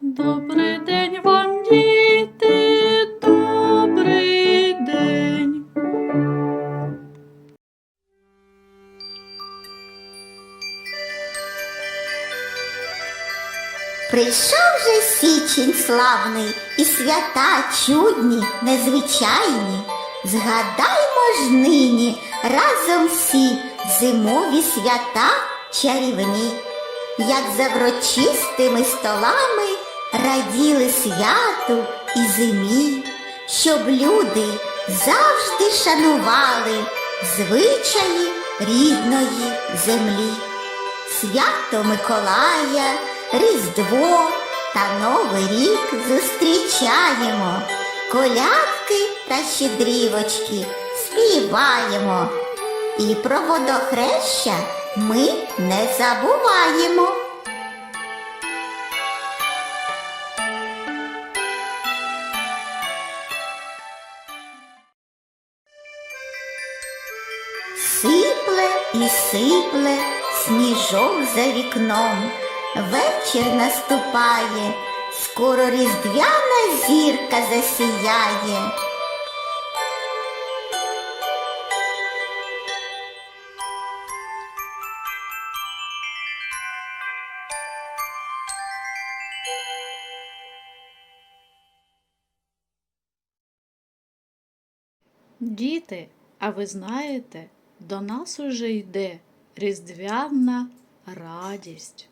Добрий день вам, діти, добрий день. Прийшов же січень славний і свята чудні, незвичайні. Згадаймо ж нині разом всі зимові свята чарівні, як за врочистими столами раділи святу і зимі, щоб люди завжди шанували звичаї рідної землі. Свято Миколая, Різдво та Новий рік зустрічаємо, колядки та щедрівочки співаємо. І про водохреща ми не забуваємо. І сипле сніжок за вікном, вечір наступає, скоро різдвяна зірка засіяє. Діти, а ви знаєте, до нас уже йде різдвяна радість.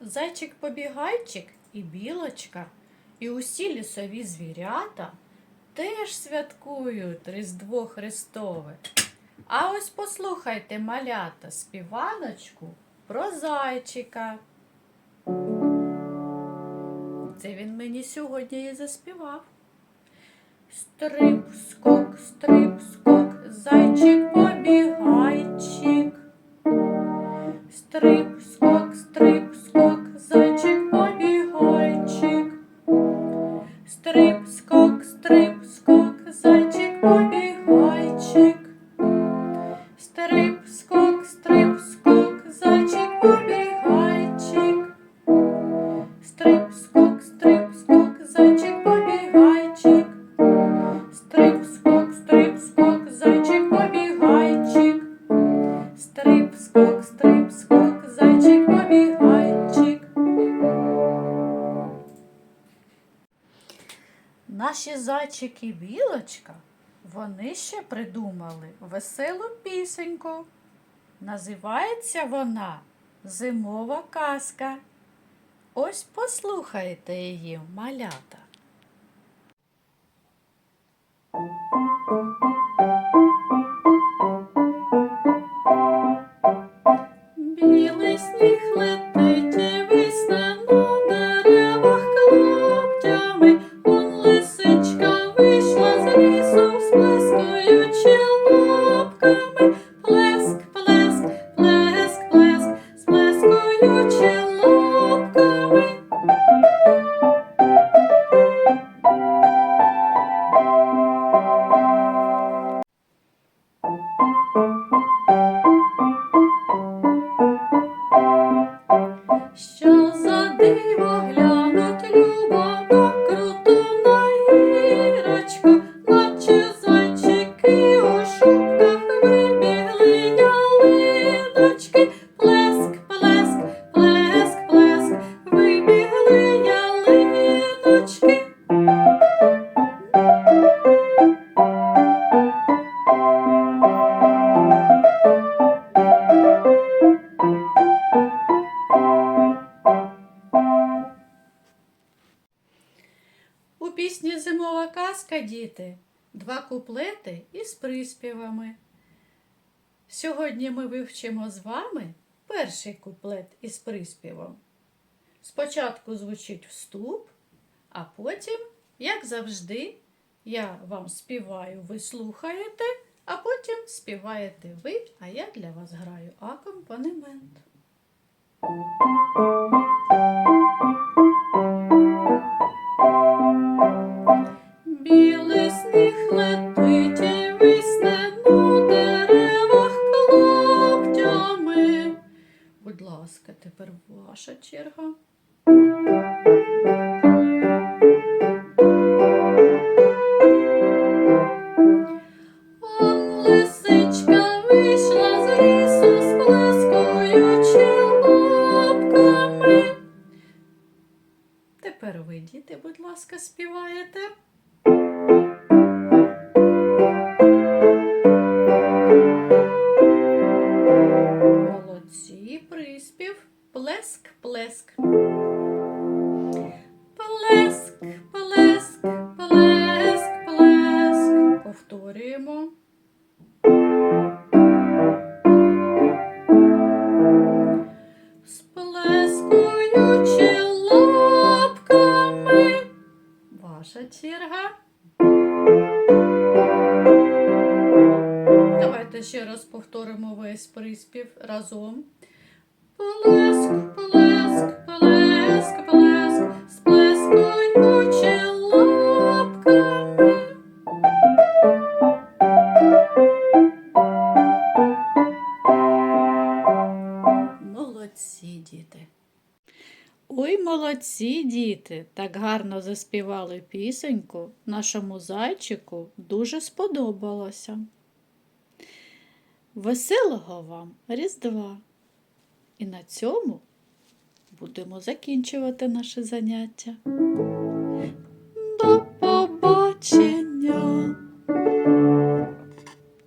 Зайчик-побігайчик і білочка, і усі лісові звірята теж святкують Різдво Христове. А ось послухайте, малята, співаночку про зайчика. Це він мені сьогодні і заспівав. Стрип, скок, стрип, скок, зайчик Наші і білочка, вони ще придумали веселу пісеньку. Називається вона Зимова казка. Ось послухайте її, малята. Зимова казка, діти, два куплети із приспівами. Сьогодні ми вивчимо з вами перший куплет із приспівом. Спочатку звучить вступ, а потім, як завжди, я вам співаю, ви слухаєте, а потім співаєте ви, а я для вас граю акомпанемент. Тепер ваша черга. Тепер ви, діти, будь ласка, співаєте. Плеск, плеск. Плеск, плеск, плеск, плеск. Повторюємо. Сплескуючи лапками. Ваша черга. Давайте ще раз повторимо весь приспів разом. Плеск, плеск, плеск, плеск, сплескуючи лапками. Молодці, діти. Ой, молодці, діти! Так гарно заспівали пісеньку. Нашому зайчику дуже сподобалося. Веселого вам Різдва! І на цьому будемо закінчувати наше заняття. До побачення!